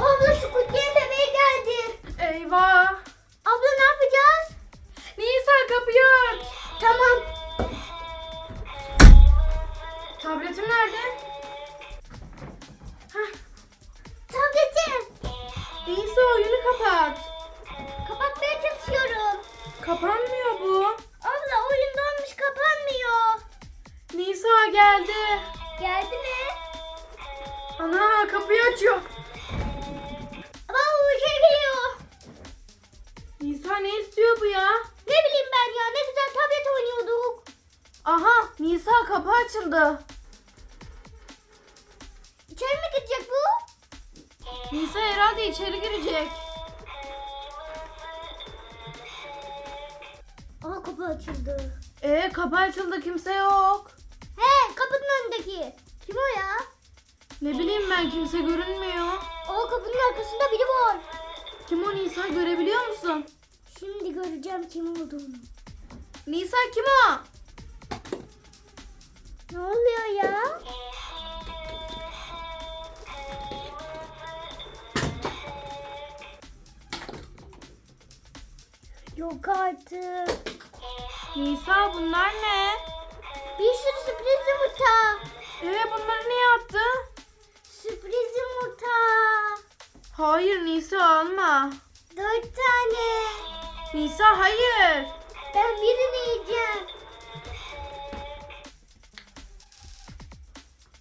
Abla Squid Game bebeği geldi. Eyvah. Abla ne yapacağız? Nisa kapıyı aç. Tamam. Tabletim nerede? Hah. Tabletim. Nisa oyunu kapat. Kapatmaya çalışıyorum. Kapanmıyor bu. Abla oyun donmuş kapanmıyor. Nisa geldi. Geldi mi? Ana kapıyı açıyor. Açıldı. İçeri mi gidecek bu? Nisa herhalde içeri girecek. Aa kapı açıldı. Ee kapı açıldı kimse yok. He kapının önündeki. Kim o ya? Ne bileyim ben kimse görünmüyor. Aa kapının arkasında biri var. Kim o Nisa görebiliyor musun? Şimdi göreceğim kim olduğunu. Nisa kim o? Ne oluyor ya? Yok artık. Nisa bunlar ne? Bir sürü sürpriz yumurta. Ee bunları niye attı? Sürpriz yumurta. Hayır Nisa alma. Dört tane. Nisa hayır. Ben birini yiyeceğim.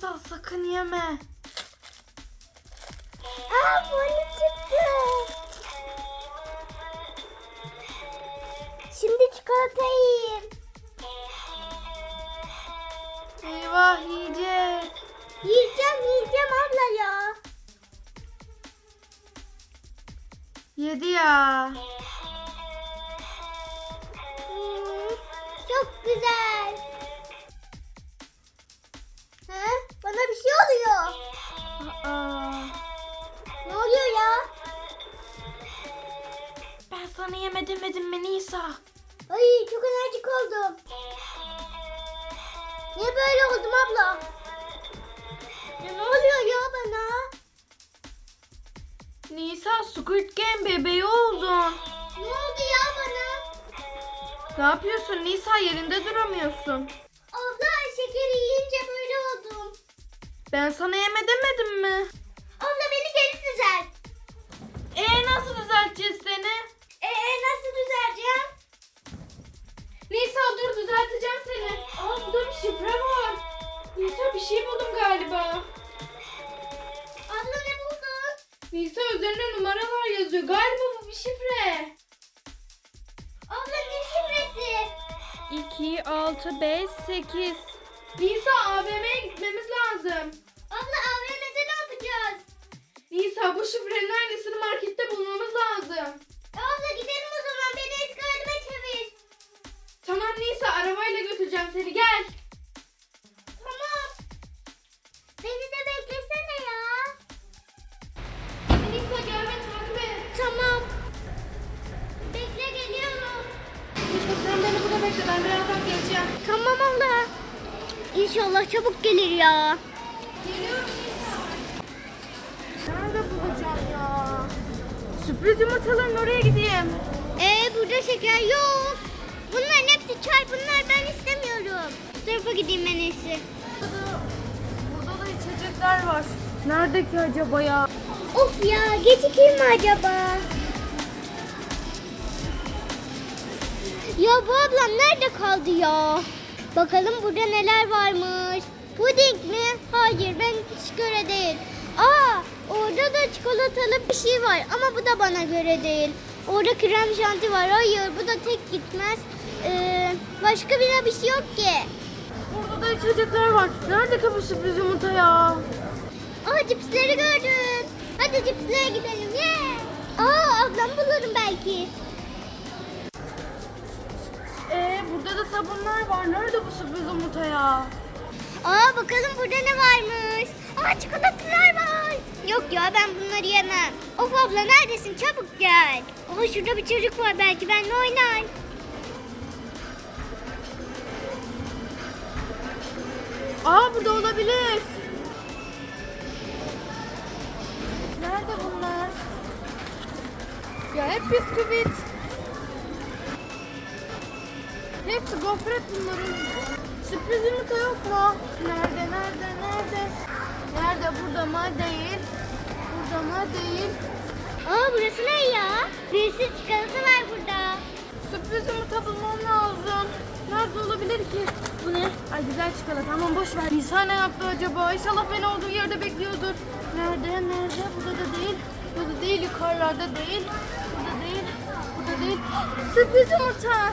Nisa sakın yeme. Aa bunu çıktı. Şimdi çikolata yiyeyim. Eyvah yiyecek. Yiyeceğim yiyeceğim abla ya. Yedi ya. Yeme demedim mi Nisa? Ay çok enerjik oldum. Niye böyle oldum abla? Ya ne oluyor ya bana? Nisa Squid Game bebeği oldun. Ne oldu ya bana? Ne yapıyorsun Nisa yerinde duramıyorsun. Abla şekeri yiyince böyle oldum. Ben sana yeme demedim mi? Abla beni geri düzelt. Ee nasıl düzelteceğiz seni? Şifre var. Nisa bir şey buldum galiba. Abla ne buldun? Nisa üzerine numaralar yazıyor. Galiba bu bir şifre. Abla ne şifresi? 2, 6, 5, 8. Nisa AVM'ye gitmemiz lazım. Abla AVM'de ne yapacağız? Nisa bu şifrenin aynısını markette bulmamız lazım. E, abla gidelim o zaman beni eski halime çevir. Tamam Nisa arabayla götüreceğim seni gel. Bekle ben birazdan geleceğim. Tamam abla. İnşallah çabuk gelir ya. Geliyorum. Nerede bulacağım ya? Sürpriz yumurtaların oraya gideyim. Ee burada şeker yok. Bunların hepsi çay. Bunlar ben istemiyorum. Bu tarafa gideyim en iyisi. Burada, burada da içecekler var. Nerede ki acaba ya? Of ya gecikeyim mi acaba? Ya bu ablam nerede kaldı ya? Bakalım burada neler varmış. Puding mi? Hayır ben hiç göre değil. Aa orada da çikolatalı bir şey var ama bu da bana göre değil. Orada krem şanti var. Hayır bu da tek gitmez. Ee, başka bir bir şey yok ki. Burada da içecekler var. Nerede bu sürpriz yumurta ya? Aa cipsleri gördüm. Hadi cipslere gidelim. Yeah. Aa ablam bulurum belki. Sabunlar var. Nerede bu sürpriz yumurta ya? Aa bakalım burada ne varmış. Aa çikolatalar var. Yok ya ben bunları yemem. Of abla neredesin çabuk gel. Aa şurada bir çocuk var belki benimle oynar. Aa burada olabilir. Nerede bunlar? Ya hep bisküvit. Hepsi gofret bunların. Sürpriz yumurta yok mu? Nerede, nerede, nerede? Nerede? Burada mı? Değil. Burada mı? Değil. Aa burası ne ya? Bir sürü çikolata var burada. Sürpriz yumurta bulmam lazım. Nerede olabilir ki? Bu ne? Ay güzel çikolata. Aman boş ver. Nisa ne yaptı acaba? İnşallah beni olduğu yerde bekliyordur. Nerede? Nerede? Burada da değil. Burada değil. Yukarılarda değil. Burada değil. Burada değil. Sürpriz yumurta.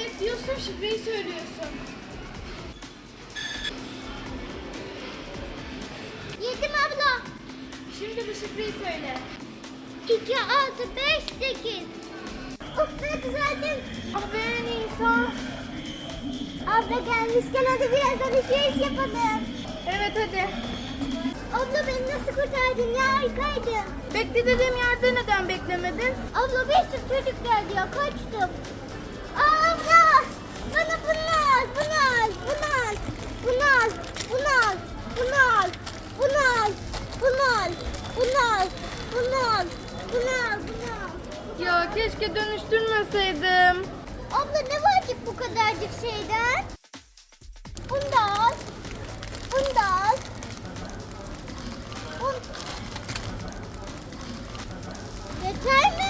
Evet diyorsun şifreyi söylüyorsun. Yedim abla. Şimdi bu şifreyi söyle. 2, 6, 5, 8. Of ne güzeldim. Ah be Nisa. Abla gelmişken hadi biraz alışveriş yapalım. Evet hadi. Abla beni nasıl kurtardın ya harikaydın. Bekle dediğim yerde neden beklemedin? Abla bir sürü çocuk geldi ya kaçtım. Bana bunu al, bunu al, bunu al, bunu al, bunu al, bunu al, bunu al, bunu al, bunu al, bunu al, bunu al, bunu al. Ya keşke dönüştürmeseydim. Abla ne var ki bu kadarcık şeyden? Bunu da al, bunu da al. Yeter